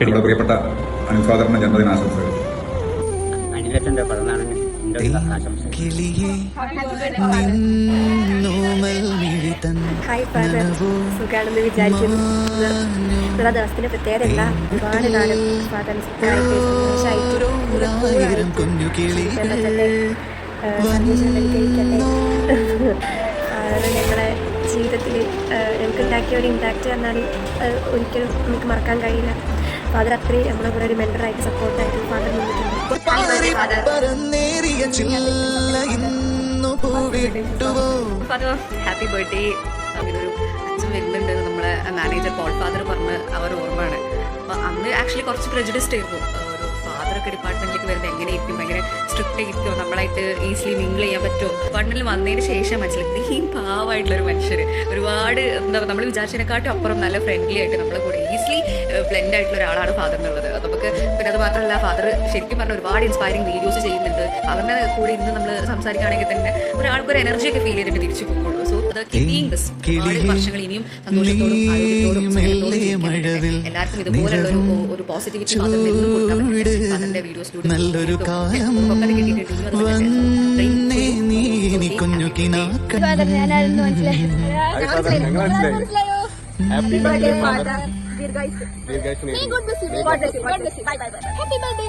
നമ്മുടെ പ്രിയപ്പെട്ട അനുസ്വാദരണ ജന്മദിനാശംസകൾ അനിലച്ചന്റെ പിറന്നാളിന് സുഖാണെന്ന് വിചാരിക്കുന്നു. ഉള്ള പ്രത്യേകത എന്താ ഒരുപാട് കാലം ഞങ്ങളെ ജീവിതത്തിൽ ഞങ്ങൾക്ക് ഉണ്ടാക്കിയ ഒരു ഇമ്പാക്റ്റ് എന്നാൽ ഒരിക്കലും നമുക്ക് മറക്കാൻ കഴിയില്ല. ഫാദർ അത്രയും നമ്മളെ കൂടെ ഒരു മെന്ററായിട്ട് സപ്പോർട്ടായിട്ട് ഫാദർ നിന്നിട്ടുണ്ട്. ഹാപ്പി ബർത്ത്ഡേ അങ്ങനൊരു അച്ഛൻ വരുന്നുണ്ട്. നമ്മളെ മാനേജർ പോൾ ഫാദർ പറഞ്ഞ് അവർ ഓർമ്മയാണ്. അപ്പൊ അന്ന് ആക്ച്വലി കുറച്ച് പ്രജഡിസ്റ്റ് ആയിരുന്നു. ഫാദറൊക്കെ ഡിപ്പാർട്ട്മെന്റിലേക്ക് വരുന്നത് എങ്ങനെയായിരിക്കും ഭയങ്കര സ്ട്രിക്റ്റ് ആയിരിക്കുമോ നമ്മളായിട്ട് ഈസിലി മിങ്കിൾ ചെയ്യാൻ പറ്റുമോ ഡിപ്പാർട്ട്മെന്റിൽ വന്നതിന് ശേഷം മനസ്സിലാക്കി ഈ പാവമായിട്ടുള്ള ഒരു മനുഷ്യർ ഒരുപാട് എന്താ നമ്മൾ വിചാരിച്ചതിനെക്കാട്ടും അപ്പുറം നല്ല ഫ്രണ്ട്ലി ആയിട്ട് നമ്മളെ കൂടെ ഈസിലി ബ്ലെൻഡ് ആയിട്ടുള്ള ഒരാളാണ് ഫാദർ എന്നുള്ളത്. നമുക്ക് പിന്നെ അത് മാത്രമല്ല ഫാദർ ശരിക്കും പറഞ്ഞ ഒരുപാട് ഇൻസ്പയറിംഗ് വീഡിയോസ് ചെയ്യുന്നുണ്ട്. അവരുടെ കൂടെ ഇന്ന് നമ്മൾ സംസാരിക്കുകയാണെങ്കിൽ തന്നെ ഒരാൾക്കൊരു എനർജിയൊക്കെ ഫീൽ ചെയ്തിട്ട് തിരിച്ചു പോകുള്ളൂ അത് ഒരുപാട് വർഷങ്ങൾ ഇനിയും. എല്ലാവർക്കും ഇതുപോലുള്ള ഒരു positivity bye bye bye. Happy വന്നേ